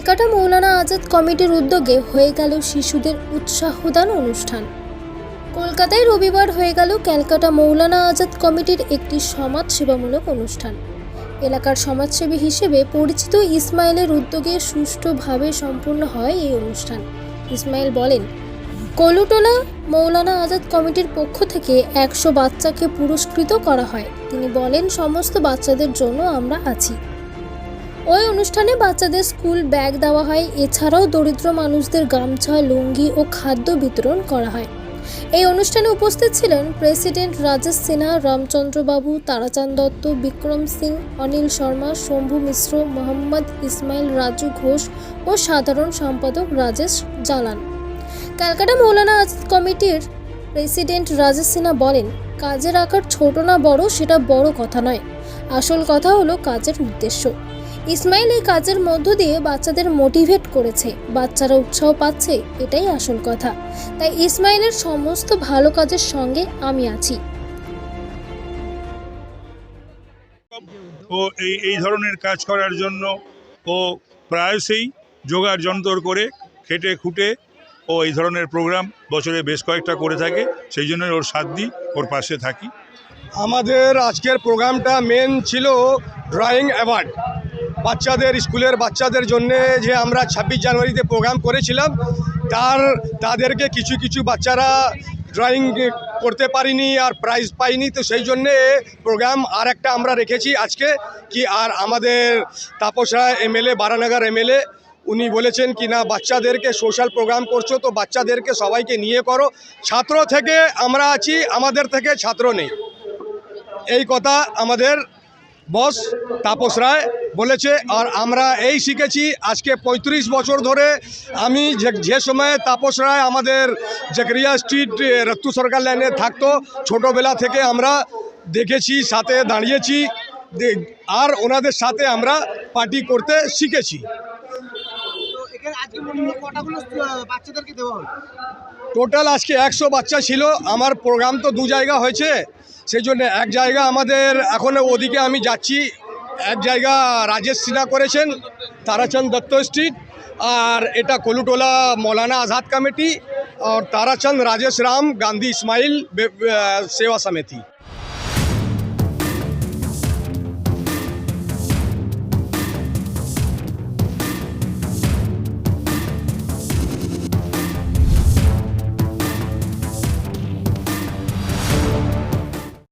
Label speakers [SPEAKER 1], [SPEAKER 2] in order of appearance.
[SPEAKER 1] ক্যালকাটা মৌলানা আজাদ কমিটির উদ্যোগে হয়ে গেল শিশুদের উৎসাহদান অনুষ্ঠান। কলকাতায় রবিবার হয়ে গেল ক্যালকাটা মৌলানা আজাদ কমিটির একটি সমাজসেবামূলক অনুষ্ঠান। এলাকার সমাজসেবী হিসেবে পরিচিত ইসমাইলের উদ্যোগে সুষ্ঠুভাবে সম্পূর্ণ হয় এই অনুষ্ঠান। ইসমাইল বলেন, কলুটোলা মৌলানা আজাদ কমিটির পক্ষ থেকে একশো বাচ্চাকে পুরস্কৃত করা হয়। তিনি বলেন, সমস্ত বাচ্চাদের জন্য আমরা আছি। ওই অনুষ্ঠানে বাচ্চাদের স্কুল ব্যাগ দেওয়া হয়। এছাড়াও দরিদ্র মানুষদের গামছা, লুঙ্গি ও খাদ্য বিতরণ করা হয়। এই অনুষ্ঠানে উপস্থিত ছিলেন প্রেসিডেন্ট রাজেশ সিনহা রামচন্দ্রবাবু তারাচাঁদ দত্ত, বিক্রম সিং, অনিল শর্মা, শম্ভু মিশ্র, মোহাম্মদ ইসমাইল রাজু ঘোষ ও সাধারণ সম্পাদক রাজেশ জালান। ক্যালকাটা মৌলানা আজাদ কমিটির প্রেসিডেন্ট রাজেশ সিনহা বলেন, কাজের আকার ছোট না বড়, সেটা বড় কথা নয়। আসল কথা হলো কাজের উদ্দেশ্য। ইসমাইল এই কাজের মধ্য দিয়ে বাচ্চাদের মোটিভেট করেছে। বাচ্চারা উৎসাহ পাচ্ছে এটাই আসল কথা। তাই ইসমাইলের সমস্ত ভালো কাজের সঙ্গে আমি আছি।
[SPEAKER 2] ও এই এই ধরনের কাজ করার জন্য ও প্রায়শই জোগাড় যন্তর করে খেটে খুঁটে ও এই ধরনের প্রোগ্রাম বছরে বেশ কয়েকটা করে থাকে। সেই জন্য ওর সাথ দিই ওর পাশে থাকি।
[SPEAKER 3] আমাদের আজকের প্রোগ্রামটা মেন ছিল ড্রয়িং অ্যাওয়ার্ড বাচ্চাদের, স্কুলের বাচ্চাদের জন্য যে আমরা ছাব্বিশ জানুয়ারিতে প্রোগ্রাম করেছিলাম, তার, তাদেরকে কিছু কিছু বাচ্চারা ড্রয়িং করতে পারিনি আর প্রাইজ পাইনি, তো সেই জন্যে প্রোগ্রাম আর একটা আমরা রেখেছি আজকে, কি আর আমাদের তাপস রায় এমএলএ, বারানগর এমএলএ, উনি বলেছেন কি না, বাচ্চাদেরকে সোশ্যাল প্রোগ্রাম করছ, তো বাচ্চাদেরকে সবাইকে নিয়ে করো। ছাত্র থেকে আমরা আছি, আমাদের থেকে ছাত্র নেই। এই কথা আমাদের বস তাপস রায় বলেছে আর আমরা এই শিখেছি আজকে ৩৫ বছর ধরে আমি যে যে সময় তাপস রায় আমাদের জাকরিয়া স্ট্রিট রত্তু সরকার লাইনে থাকতো ছোটোবেলা থেকে আমরা দেখেছি সাথে দাঁড়িয়েছি আর ওনাদের সাথে আমরা পার্টি করতে শিখেছি।
[SPEAKER 4] এখানে
[SPEAKER 3] টোটাল আজকে একশো বাচ্চা ছিল আমার প্রোগ্রাম তো দু জায়গা হয়েছে সেই জন্য এক জায়গা আমাদের এখনও ওদিকে আমি যাচ্ছি এক জায়গা রাজেশ সিনহা করেছেন তারাচন্দ দত্ত স্ট্রিট, আর এটা কলুটোলা মৌলানা আজাদ কমিটি, আর তারাচন্দ রাজেশ রাম, গান্ধী ইসমাইল সেবা সমিতি।